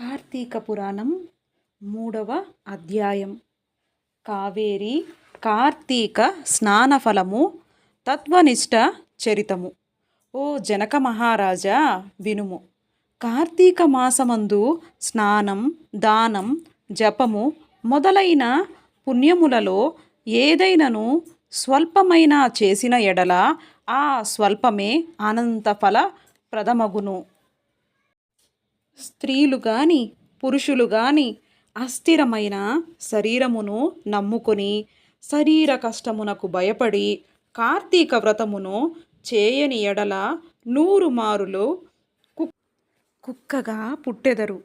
కార్తీక పురాణం మూడవ అధ్యాయం. కావేరి కార్తీక స్నానఫలము తత్వనిష్ట చరితము. ఓ జనక మహారాజా వినుము. కార్తీక మాసమందు స్నానం దానం జపము మొదలైన పుణ్యములలో ఏదైనను స్వల్పమైన చేసిన ఎడల ఆ స్వల్పమే అనంతఫల ప్రథమగును ప్రదమగును స్త్రీలు గాని పురుషులు గాని అస్థిరమైన శరీరమును నమ్ముకొని శరీర కష్టమునకు భయపడి కార్తీక వ్రతమును చేయని ఎడల నూరు మారులు కుక్కగా పుట్టెదరు.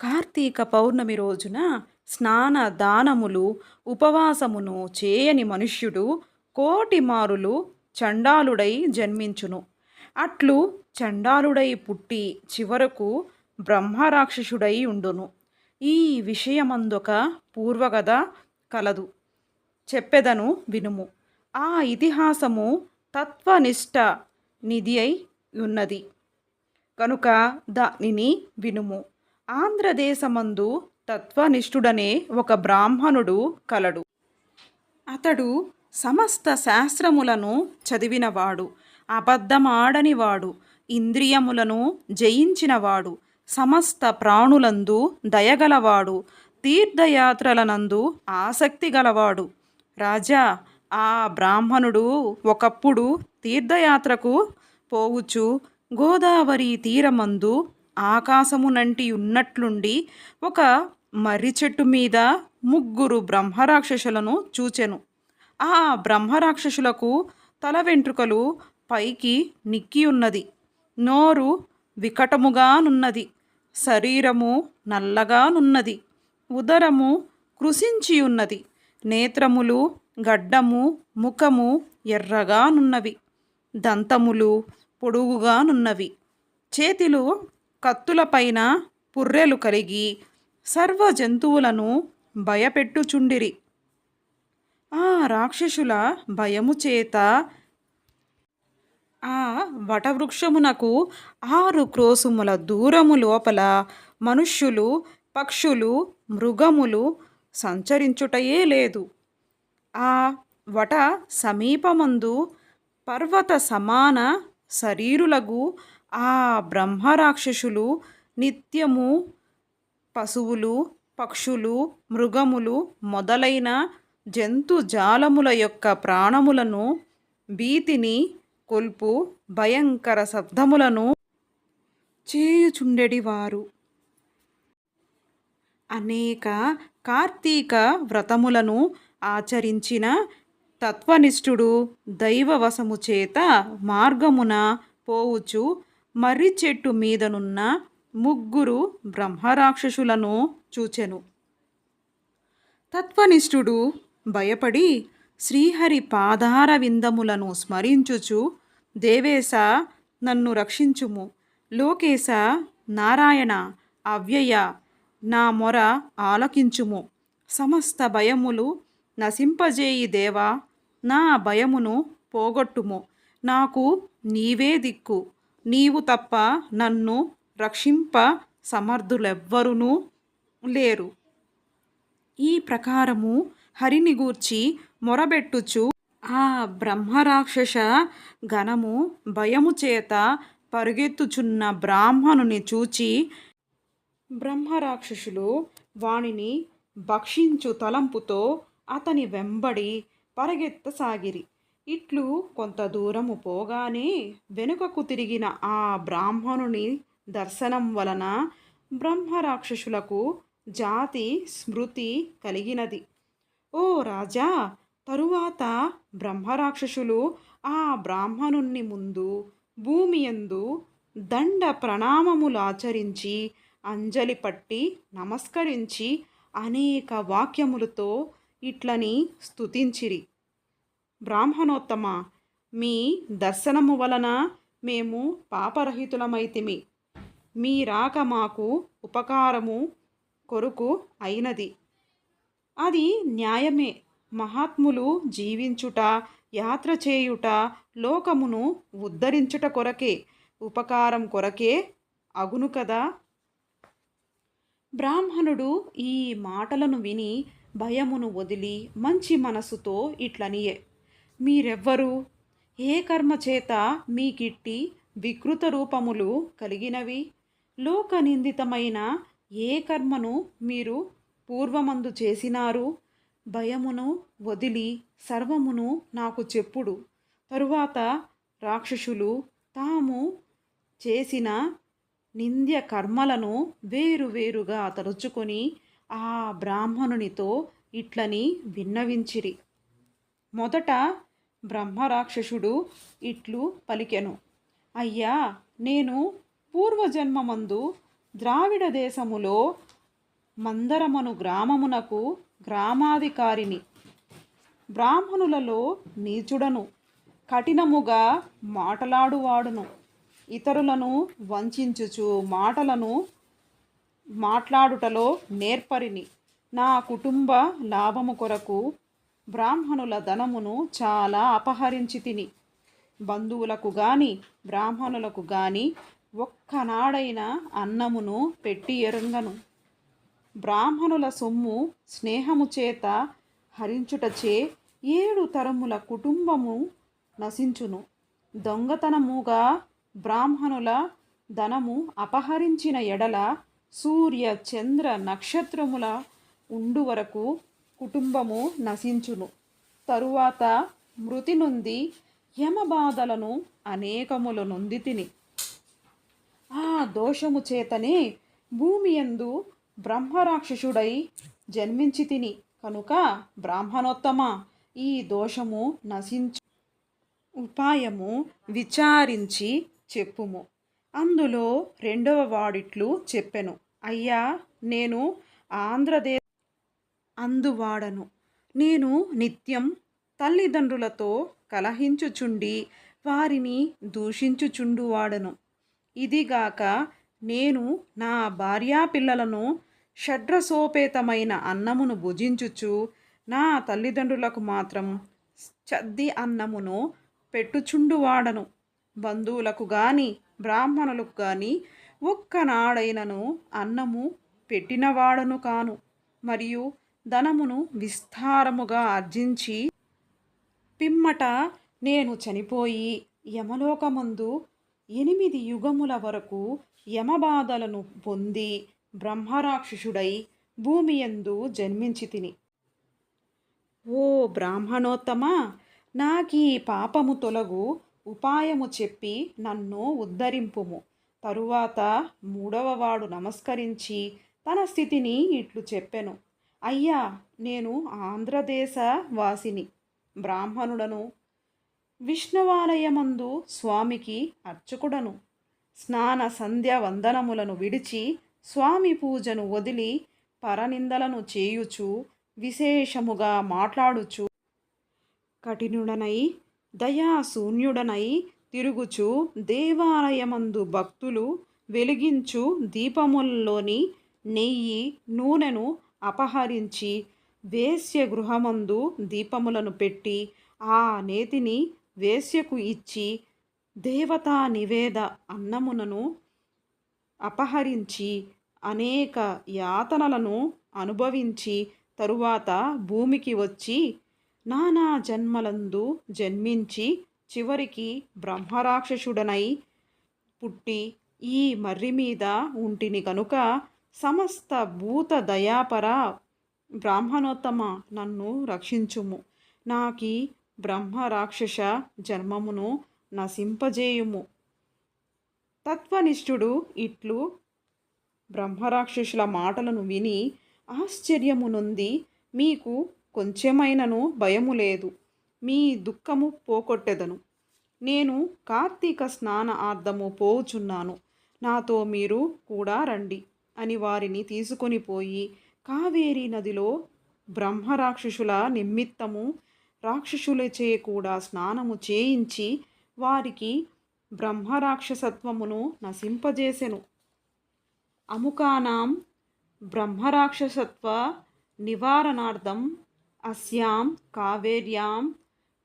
కార్తీక పౌర్ణమి రోజున స్నాన దానములు ఉపవాసమును చేయని మనుష్యుడు కోటి మారులు చండాలుడై జన్మించును. అట్లు చండాలుడై పుట్టి చివరకు బ్రహ్మరాక్షసుడై ఉండును. ఈ విషయమందొక పూర్వగద కలదు. చెప్పెదను వినుము. ఆ ఇతిహాసము తత్వనిష్ట నిధి అయి ఉన్నది. కనుక దానిని వినుము. ఆంధ్రదేశమందు తత్వనిష్ఠుడనే ఒక బ్రాహ్మణుడు కలడు. అతడు సమస్త శాస్త్రములను చదివినవాడు. అబద్ధమాడనివాడు. ఇంద్రియములను జయించినవాడు. సమస్త ప్రాణులందు దయగలవాడు తీర్థయాత్రలనందు ఆసక్తి గలవాడు. రాజా ఆ బ్రాహ్మణుడు ఒకప్పుడు తీర్థయాత్రకు పోవుచు గోదావరి తీరమందు ఆకాశమునంటి ఉన్నట్లుండి ఒక మర్రి చెట్టు మీద ముగ్గురు బ్రహ్మరాక్షసులను చూచెను. ఆ బ్రహ్మరాక్షసులకు తల వెంట్రుకలు పైకి నిక్కి ఉన్నది నోరు వికటముగానున్నది. శరీరము నల్లగానున్నది ఉదరము కృశించియున్నది నేత్రములు గడ్డము ముఖము ఎర్రగానున్నవి దంతములు పొడుగుగానున్నవి. చేతిలో కత్తులపైన పుర్రెలు కలిగి సర్వ జంతువులను భయపెట్టుచుండిరి. ఆ రాక్షసుల భయము చేత ఆ వటవృక్షమునకు ఆరు క్రోసుముల దూరము లోపల మనుష్యులు పక్షులు మృగములు సంచరించుటయే లేదు. ఆ వట సమీపమందు పర్వత సమాన శరీరులగు ఆ బ్రహ్మరాక్షసులు నిత్యము పశువులు పక్షులు మృగములు మొదలైన జంతుజాలముల యొక్క ప్రాణములను భీతిని కొల్పు భయంకర శబ్దములను చేయుచుండెడివారు. అనేక కార్తీక వ్రతములను ఆచరించిన తత్వనిష్ఠుడు దైవవశము చేత మార్గమున పోవుచు మర్రి చెట్టు మీదనున్న ముగ్గురు బ్రహ్మరాక్షసులను చూచెను. తత్వనిష్ఠుడు భయపడి శ్రీహరి పాదార విందములను స్మరించుచు దేవేశ నన్ను రక్షించుము. లోకేశ నారాయణ అవ్యయ నా మొర ఆలకించుము. సమస్త భయములు నశింపజేయి దేవా నా భయమును పోగొట్టుము. నాకు నీవే దిక్కు. నీవు తప్ప నన్ను రక్షింప సమర్థులెవ్వరునూ లేరు. ఈ ప్రకారము హరిని గూర్చి మొరబెట్టుచు ఆ బ్రహ్మరాక్షస గణము భయము చేత పరుగెత్తుచున్న బ్రాహ్మణుని చూచి బ్రహ్మరాక్షసులు వానిని భక్షించు తలంపుతో అతని వెంబడి పరిగెత్తసాగిరి. ఇట్లు కొంత దూరము పోగానే వెనుకకు తిరిగిన ఆ బ్రాహ్మణుని దర్శనం వలన బ్రహ్మరాక్షసులకు జాతి స్మృతి కలిగినది. ఓ రాజా తరువాత బ్రహ్మరాక్షసులు ఆ బ్రాహ్మణుణ్ణి ముందు భూమి యందు దండ ప్రణామములాచరించి అంజలి పట్టి నమస్కరించి అనేక వాక్యములతో ఇట్లని స్తుతించిరి. బ్రాహ్మణోత్తమ మీ దర్శనము వలన మేము పాపరహితులమైతిమి. మీ రాక మాకు ఉపకారము కొరకు అయినది. అది న్యాయమే. మహాత్ములు జీవించుట యాత్ర చేయుట లోకమును ఉద్ధరించుట కొరకే. ఉపకారం కొరకే అగును కదా? బ్రాహ్మణుడు ఈ మాటలను విని భయమును వదిలి మంచి మనసుతో ఇట్లనియే. మీరెవ్వరు? ఏ కర్మ చేత మీకిట్టి వికృత రూపములు కలిగినవి? లోకనిందితమైన ఏ కర్మను మీరు పూర్వమందు చేసినారు భయమును వదిలి సర్వమును నాకు చెప్పుడు. తరువాత రాక్షసులు తాము చేసిన నింద్య కర్మలను వేరువేరుగా తలుచుకొని ఆ బ్రాహ్మణునితో ఇట్లని విన్నవించిరి. మొదట బ్రహ్మరాక్షసుడు ఇట్లు పలికెను. అయ్యా నేను పూర్వజన్మమందు ద్రావిడ దేశములో మందరమను గ్రామమునకు గ్రామాధికారిని. బ్రాహ్మణులలో నీచుడను కఠినముగా మాటలాడువాడును. ఇతరులను వంచించుచు మాటలను మాట్లాడుటలో నేర్పరిని. నా కుటుంబ లాభము కొరకు బ్రాహ్మణుల ధనమును చాలా అపహరించి తిని బంధువులకు గాని బ్రాహ్మణులకు గాని ఒక్కనాడైన అన్నమును పెట్టి ఎరుంగను. బ్రాహ్మణుల సొమ్ము స్నేహము చేత హరించుటచే ఏడు తరముల కుటుంబము నశించును. దొంగతనముగా బ్రాహ్మణుల ధనము అపహరించిన ఎడల సూర్య చంద్ర నక్షత్రముల ఉండు వరకు కుటుంబము నశించును. తరువాత మృతి నుండి యమబాధలను అనేకముల నొంది తిని. ఆ దోషము చేతనే భూమి యందు బ్రహ్మరాక్షసుడై జన్మించి తిని కనుక బ్రాహ్మణోత్తమ. ఈ దోషము నశించు ఉపాయము విచారించి చెప్పుము. అందులో రెండవ వాడిట్లు చెప్పెను. అయ్యా నేను ఆంధ్రదేశ అందువాడను. నేను నిత్యం తల్లిదండ్రులతో కలహించుచుండి వారిని దూషించుచుండువాడను. ఇదిగాక నేను నా భార్యాపిల్లలను షడ్రసోపేతమైన అన్నమును భుజించుచు నా తల్లిదండ్రులకు మాత్రం చద్ది అన్నమును పెట్టుచుండువాడను. బంధువులకు గాని బ్రాహ్మణులకు గాని ఒక్కనాడైనను అన్నము పెట్టినవాడను కాను. మరియు ధనమును విస్తారముగా ఆర్జించి పిమ్మట నేను చనిపోయి యమలోకమందు ఎనిమిది యుగముల వరకు యమబాధలను పొంది బ్రహ్మరాక్షసుడై భూమి యందు జన్మించి తిని. ఓ బ్రాహ్మణోత్తమ నాకీ పాపము తొలగు ఉపాయము చెప్పి నన్ను ఉద్ధరింపుము. తరువాత మూడవవాడు నమస్కరించి తన స్థితిని ఇట్లు చెప్పెను. అయ్యా నేను ఆంధ్రదేశ వాసిని. బ్రాహ్మణుడను విష్ణువాలయమందు స్వామికి అర్చకుడను. స్నాన సంధ్య వందనములను విడిచి స్వామి పూజను వదిలి పరనిందలను చేయుచు విశేషముగా మాట్లాడుచు కఠినుడనై దయాశూన్యుడనై తిరుగుచు దేవాలయమందు భక్తులు వెలిగించు దీపముల్లోని నెయ్యి నూనెను అపహరించి వేశ్య గృహమందు దీపములను పెట్టి ఆ నేతిని వేశ్యకు ఇచ్చి దేవతా నివేద అన్నమునను అపహరించి అనేక యాతనలను అనుభవించి తరువాత భూమికి వచ్చి నానా జన్మలందు జన్మించి చివరికి బ్రహ్మరాక్షసుడనై పుట్టి ఈ మర్రి మీద ఉంటిని కనుక సమస్త భూత దయాపర బ్రాహ్మణోత్తమ నన్ను రక్షించుము. నాకి బ్రహ్మ రాక్షస జన్మమును నశింపజేయుము. తత్వనిష్ఠుడు ఇట్లు బ్రహ్మరాక్షసుల మాటలను విని ఆశ్చర్యము నొంది మీకు కొంచెమైనను భయము లేదు మీ దుఃఖము పోగొట్టెదను. నేను కార్తీక స్నాన ఆర్ధము పోవుచున్నాను నాతో మీరు కూడా రండి అని వారిని తీసుకొని పోయి కావేరీ నదిలో బ్రహ్మరాక్షసుల నిమిత్తము రాక్షసులచే కూడా స్నానము చేయించి వారికి బ్రహ్మరాక్షసత్వమును నశింపజేసెను. అముకానాం బ్రహ్మరాక్షసత్వ నివారణార్థం అస్యాం కావేర్యాం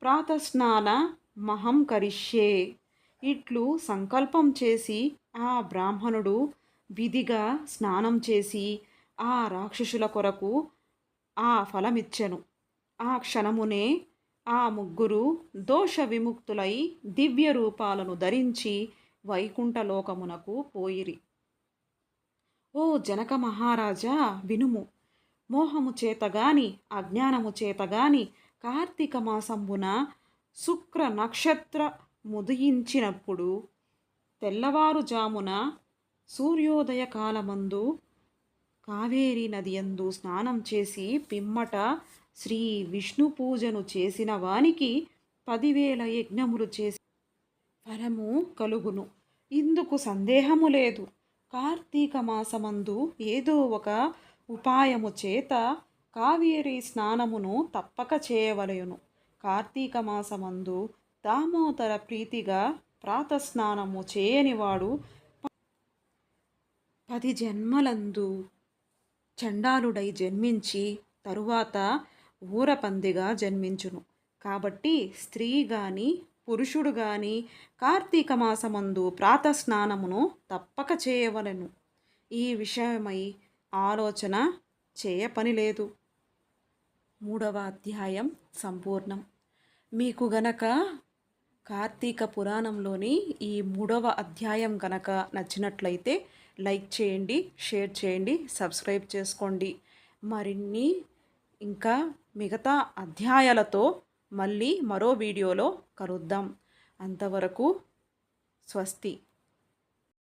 ప్రాతస్నాన మహం కరిష్యే ఇట్లు సంకల్పం చేసి ఆ బ్రాహ్మణుడు విధిగా స్నానం చేసి ఆ రాక్షసుల కొరకు ఆ ఫలమిచ్చెను. ఆ క్షణమునే ఆ ముగ్గురు దోష విముక్తులై దివ్య రూపాలను ధరించి వైకుంఠలోకమునకు పోయిరి. ఓ జనక మహారాజా వినుము. మోహము చేతగాని అజ్ఞానము చేతగాని కార్తీక మాసంబున శుక్ర నక్షత్ర ముదియించినప్పుడు తెల్లవారుజామున సూర్యోదయ కాలమందు కావేరీ నదియందు స్నానం చేసి పిమ్మట శ్రీ విష్ణు పూజను చేసిన వానికి పదివేల యజ్ఞములు చేసి ఫలము కలుగును. ఇందుకు సందేహము లేదు. కార్తీక మాసమందు ఏదో ఒక ఉపాయము చేత కావేరీ స్నానమును తప్పక చేయవలయును కార్తీక మాసమందు దామోదర ప్రీతిగా ప్రాతస్నానము చేయనివాడు పది జన్మలందు చండాలుడై జన్మించి తరువాత ఊరపందిగా జన్మించును. కాబట్టి స్త్రీ గాని పురుషుడు గాని కార్తీక మాసమందు ప్రాతస్నానమును తప్పక చేయవలెను. ఈ విషయమై ఆలోచన చేయ పని లేదు మూడవ అధ్యాయం సంపూర్ణం. మీకు గనక కార్తీక పురాణంలోని ఈ మూడవ అధ్యాయం గనక నచ్చినట్లయితే లైక్ చేయండి షేర్ చేయండి సబ్స్క్రైబ్ చేసుకోండి. మరిన్ని ఇంకా మిగతా అధ్యాయాలతో మళ్ళీ మరో వీడియోలో కలుద్దాం. అంతవరకు స్వస్తి.